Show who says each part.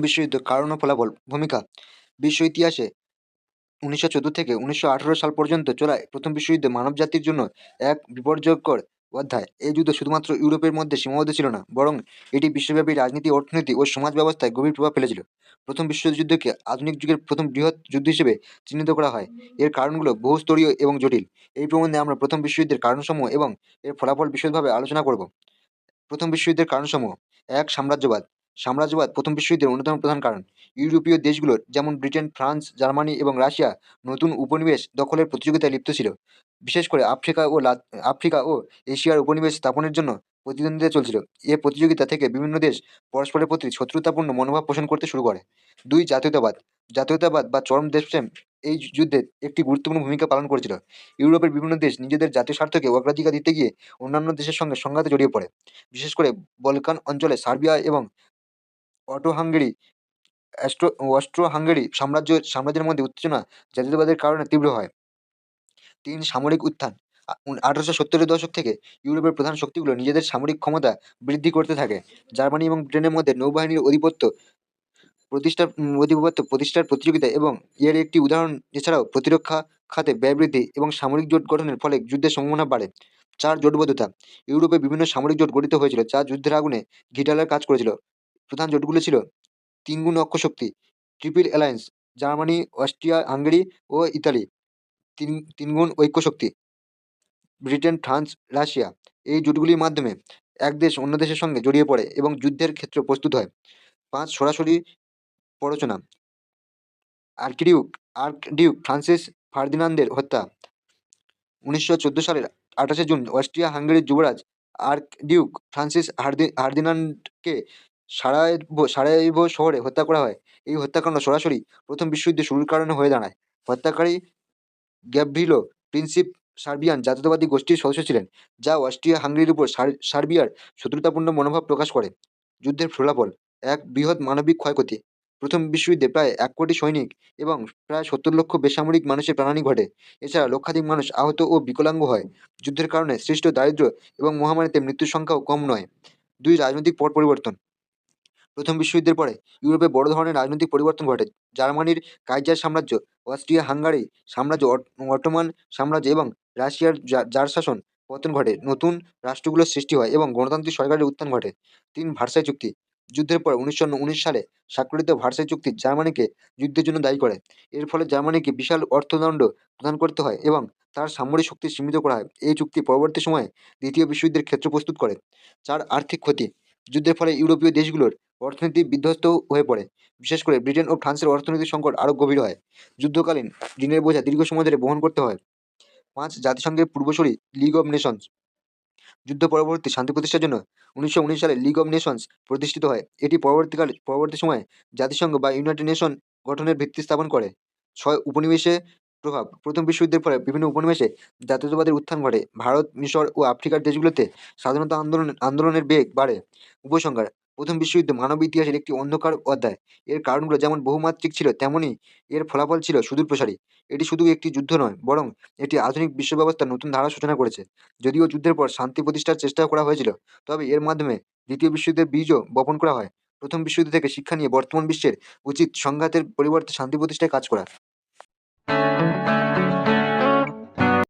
Speaker 1: বিশ্বযুদ্ধ কারণ ও ফলাফল ভূমিকা। বিশ্ব ইতিহাসে উনিশশো চোদ্দ থেকে উনিশশো আঠারো সাল পর্যন্ত চলা প্রথম বিশ্বযুদ্ধ মানবজাতির জন্য এক বিপর্যয়কর অধ্যায়। এই যুদ্ধ শুধুমাত্র ইউরোপের মধ্যে সীমাবদ্ধ ছিল না, বরং এটি বিশ্বব্যাপী রাজনীতি, অর্থনীতি ও সমাজ ব্যবস্থায় গভীর প্রভাব ফেলেছিল। প্রথম বিশ্বযুদ্ধকে আধুনিক যুগের প্রথম বৃহৎ যুদ্ধ হিসেবে চিহ্নিত করা হয়। এর কারণগুলো বহুস্তরীয় এবং জটিল। এই প্রবন্ধে আমরা প্রথম বিশ্বযুদ্ধের কারণসমূহ এবং এর ফলাফল বিশদভাবে আলোচনা করব। প্রথম বিশ্বযুদ্ধের কারণসমূহ। এক, সাম্রাজ্যবাদ। সাম্রাজ্যবাদ প্রথম বিশ্বযুদ্ধের অন্যতম প্রধান কারণ। ইউরোপীয় দেশগুলোর, যেমন ব্রিটেন, ফ্রান্স, জার্মানি এবং রাশিয়া, নতুন উপনিবেশ দখলের প্রতিযোগিতায় লিপ্ত ছিল। বিশেষ করে আফ্রিকা ও আফ্রিকা ও এশিয়ার উপনিবেশ স্থাপনের জন্য প্রতিদ্বন্দ্বিতা চলছিল। এ প্রতিযোগিতা থেকে বিভিন্ন দেশ পরস্পরের প্রতি শত্রুতাপূর্ণ মনোভাব পোষণ করতে শুরু করে। দুই জাতীয়তাবাদ জাতীয়তাবাদ বা চরম দেশপ্রেম এই যুদ্ধে একটি গুরুত্বপূর্ণ ভূমিকা পালন করেছিল। ইউরোপের বিভিন্ন দেশ নিজেদের জাতীয় স্বার্থকে অগ্রাধিকার দিতে গিয়ে অন্যান্য দেশের সঙ্গে সংঘাতে জড়িয়ে পড়ে। বিশেষ করে বলকান অঞ্চলে সার্বিয়া এবং অটো হাঙ্গেরি অ্যাস্ট্রো অস্ট্রো হাঙ্গেরি সাম্রাজ্য, সাম্রাজ্যের মধ্যে উত্তেজনা জাতীয়তাবাদের কারণে তীব্র হয়। তিন, সামরিক উত্থান। আঠারোশো সত্তরের দশক থেকে ইউরোপের প্রধান শক্তিগুলো নিজেদের সামরিক ক্ষমতা বৃদ্ধি করতে থাকে। জার্মানি এবং ব্রিটেনের মধ্যে নৌবাহিনীর আধিপত্য প্রতিষ্ঠার অধিপত্য প্রতিষ্ঠার প্রতিযোগিতা এবং এর একটি উদাহরণ এছাড়াও প্রতিরক্ষা খাতে ব্যয় বৃদ্ধি এবং সামরিক জোট গঠনের ফলে যুদ্ধের সম্ভাবনা বাড়ে। চার, জোটবদ্ধতা। ইউরোপে বিভিন্ন সামরিক জোট গঠিত হয়েছিল যা যুদ্ধের আগুনে ঘিটালার কাজ করেছিল। প্রধান জোটগুলো ছিল তিনগুণ অক্ষ শক্তি, triple alliance, Germany, Austria, Hungary ও ইতালি, তিন, তিনগুণ ঐক্য শক্তি, ব্রিটেন, ফ্রান্স, রাশিয়া। এই জোটগুলির মাধ্যমে এক দেশ অন্য দেশের সঙ্গে জড়িয়ে পড়ে এবং যুদ্ধের ক্ষেত্র প্রস্তুত হয়। পাঁচ, সরাসরি প্ররোচনা। আর্কিডিউক, আর্কডিউক ফ্রান্সিস ফার্দিনান্দের হত্যা। উনিশশো চোদ্দ সালের আঠাশে জুন অস্ট্রিয়া হাঙ্গেরির যুবরাজ আর্কডিউক ফ্রান্সিস হার্দি, হার্দিনান্ডকে সারায়েভো সারায়েভো শহরে হত্যা করা হয়। এই হত্যাকাণ্ড সরাসরি প্রথম বিশ্বযুদ্ধ শুরুর কারণে হয়ে দাঁড়ায়। হত্যাকারী গ্যাভ্রিলো প্রিন্সিপ সার্বিয়ান জাতীয়তাবাদী গোষ্ঠীর সদস্য ছিলেন, যা অস্ট্রিয়া হাঙ্গেরির উপর সার- সার্বিয়ার শত্রুতাপূর্ণ মনোভাব প্রকাশ করে। যুদ্ধের ফলাফল, এক বৃহৎ মানবিক ক্ষয়ক্ষতি। প্রথম বিশ্বযুদ্ধে প্রায় এক কোটি সৈনিক এবং প্রায় সত্তর লক্ষ বেসামরিক মানুষের প্রাণহানি ঘটে। এছাড়া লক্ষাধিক মানুষ আহত ও বিকলাঙ্গ হয়। যুদ্ধের কারণে সৃষ্ট দারিদ্র্য এবং মহামারীতে মৃত্যুর সংখ্যাও কম নয়। দুই রাজনৈতিক পট পরিবর্তন। প্রথম বিশ্বযুদ্ধের পরে ইউরোপে বড় ধরনের রাজনৈতিক পরিবর্তন ঘটে। জার্মানির কাইজার সাম্রাজ্য, অস্ট্রিয়া, হাঙ্গারি সাম্রাজ্য অটোমান সাম্রাজ্য এবং রাশিয়ার জার শাসন পতন ঘটে। নতুন রাষ্ট্রগুলোর সৃষ্টি হয় এবং গণতান্ত্রিক সরকারের উত্থান ঘটে। তিন ভার্সাই চুক্তি, যুদ্ধের পর উনিশশো উনিশ সালে স্বাক্ষরিত ভার্সাই চুক্তি জার্মানিকে যুদ্ধের জন্য দায়ী করে। এর ফলে জার্মানিকে বিশাল অর্থদণ্ড প্রদান করতে হয় এবং তার সামরিক শক্তি সীমিত করা হয়। এই চুক্তি পরবর্তী সময়ে দ্বিতীয় বিশ্বযুদ্ধের ক্ষেত্র প্রস্তুত করে। চার আর্থিক ক্ষতি, যুদ্ধের ফলে ইউরোপীয় দেশগুলোর অর্থনীতি বিধ্বস্ত হয়ে পড়ে। বিশেষ করে ব্রিটেন ও ফ্রান্সের অর্থনৈতিক সংকট আরও গভীর হয়। যুদ্ধকালীন ঋণের বোঝা দীর্ঘ সময় ধরে বহন করতে হয়। পাঁচ, জাতিসংঘের পূর্বসূরি লিগ অব নেশনস। যুদ্ধ পরবর্তী শান্তি প্রতিষ্ঠার জন্য উনিশশো উনিশ সালে লিগ অব নেশনস প্রতিষ্ঠিত হয়। এটি পরবর্তীকালে, পরবর্তী সময়ে জাতিসংঘ বা ইউনাইটেড নেশন গঠনের ভিত্তি স্থাপন করে। ছয়, উপনিবেশে প্রভাব। প্রথম বিশ্বযুদ্ধের পরে বিভিন্ন উপনিবেশে জাতীয়তাবাদের উত্থান ঘটে। ভারত, মিশর ও আফ্রিকার দেশগুলোতে স্বাধীনতা আন্দোলন, আন্দোলনের বেগ বাড়ে। উপসংহার প্রথম বিশ্বযুদ্ধ মানব ইতিহাসের একটি অন্ধকার অধ্যায়। এর কারণগুলো যেমন বহুমাত্রিক ছিল তেমনই এর ফলাফল ছিল সুদূর প্রসারী। এটি শুধু একটি যুদ্ধ নয়, বরং এটি আধুনিক বিশ্ব ব্যবস্থার নতুন ধারা সূচনা করেছে। যদিও যুদ্ধের পর শান্তি প্রতিষ্ঠার চেষ্টা করা হয়েছিল, তবে এর মাধ্যমে দ্বিতীয় বিশ্বযুদ্ধের বীজও বপন করা হয়। প্রথম বিশ্বযুদ্ধ থেকে শিক্ষা নিয়ে বর্তমান বিশ্বের উচিত সংঘাতের পরিবর্তে শান্তি প্রতিষ্ঠায় কাজ করা।